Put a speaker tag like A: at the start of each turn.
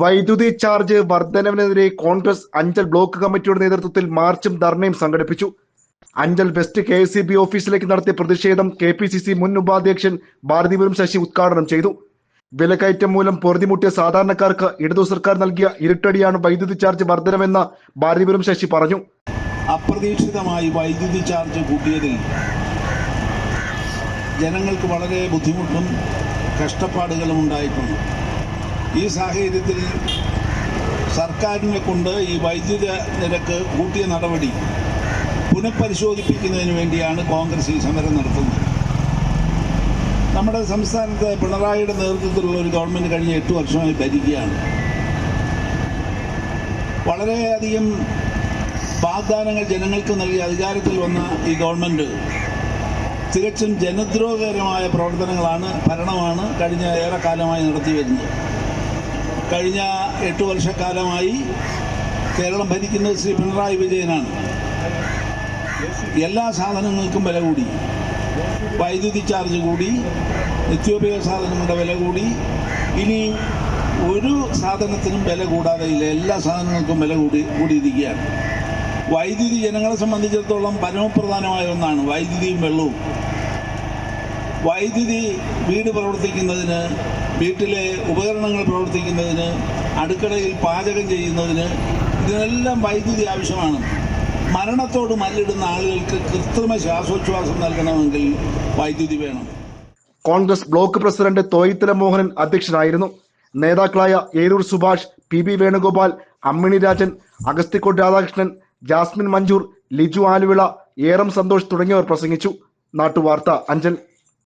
A: വൈദ്യുതി ചാർജ് വർധനവിനെതിരെ കോൺഗ്രസ് അഞ്ചൽ ബ്ലോക്ക് കമ്മിറ്റിയുടെ നേതൃത്വത്തിൽ മാർച്ചും ധർണയും സംഘടിപ്പിച്ചു. Anchal west K S B ഓഫീസിലേക്ക് നടത്തിയ പ്രതിഷേധം കെ പി സി സി മുൻ ഉപാധ്യക്ഷൻ ഭാരതിപുരം ശശി ഉദ്ഘാടനം ചെയ്തു. വിലക്കയറ്റം മൂലം പൊറുതിമുട്ടിയ സാധാരണക്കാർക്ക് ഇടതു സർക്കാർ നൽകിയ ഇരുട്ടടിയാണ് വൈദ്യുതി ചാർജ് വർധനമെന്ന് ഭാരതിപുരം ശശി പറഞ്ഞു.
B: അപ്രതീക്ഷിതമായി വൈദ്യുതി ചാർജ് കൂട്ടിയതിൽ ജനങ്ങൾക്ക് വളരെ ബുദ്ധിമുട്ടും കഷ്ടപ്പാടുകളും ഉണ്ടായിട്ടുണ്ട്. ഈ സാഹചര്യത്തിൽ സർക്കാരിനെ കൊണ്ട് ഈ വൈദ്യുത നിരക്ക് കൂട്ടിയ നടപടി പുനഃപരിശോധിപ്പിക്കുന്നതിന് വേണ്ടിയാണ് കോൺഗ്രസ് ഈ സമരം നടത്തുന്നത്. നമ്മുടെ സംസ്ഥാനത്ത് പിണറായിയുടെ നേതൃത്വത്തിലുള്ള ഒരു ഗവൺമെന്റ് കഴിഞ്ഞ എട്ട് വർഷമായി ഭരിക്കുകയാണ്. വളരെയധികം വാഗ്ദാനങ്ങൾ ജനങ്ങൾക്ക് നൽകി അധികാരത്തിൽ വന്ന ഈ ഗവൺമെന്റ് തികച്ചും ജനദ്രോഹകരമായ പ്രവർത്തനങ്ങളാണ് ഭരണമാണ് കഴിഞ്ഞ ഏറെക്കാലമായി നടത്തി വരുന്നത്. കഴിഞ്ഞ എട്ട് വർഷക്കാലമായി കേരളം ഭരിക്കുന്നത് ശ്രീ പിണറായി വിജയനാണ്. എല്ലാ സാധനങ്ങൾക്കും വില കൂടി. വൈദ്യുതി ചാർജ് കൂടി നിത്യോപയോഗ സാധനങ്ങളുടെ വില കൂടി. ഇനി ഒരു സാധനത്തിനും വില കൂടാതെ ഇല്ല. എല്ലാ സാധനങ്ങൾക്കും വില കൂടി കൂടിയിരിക്കുകയാണ്. വൈദ്യുതി ജനങ്ങളെ സംബന്ധിച്ചിടത്തോളം പരമപ്രധാനമായ ഒന്നാണ് വൈദ്യുതിയും വെള്ളവും. വൈദ്യുതി വീട് പ്രവർത്തിക്കുന്നതിന് വീട്ടിലെ ഉപകരണങ്ങൾ പ്രവർത്തിക്കുന്നതിന് അടുക്കളയിൽ പാചകം ചെയ്യുന്നതിന് ഇതിനെല്ലാം വൈദ്യുതി ആവശ്യമാണ്. മരണത്തോട് മല്ലിടുന്ന ആളുകൾക്ക് കൃത്രിമ ശ്വാസോച്ഛ്വാസം നൽകണമെങ്കിൽ വൈദ്യുതി വേണം.
A: Congress block president Thoyithala Mohanan അധ്യക്ഷനായിരുന്നു. നേതാക്കളായ Eroor Subhash P B Venugopal Ammini Rajan Agasthikode Radhakrishnan Jasmine Manjoor Liju Aluvila Eram Santhosh തുടങ്ങിയവർ പ്രസംഗിച്ചു. നാട്ടുവാർത്ത അഞ്ചൽ.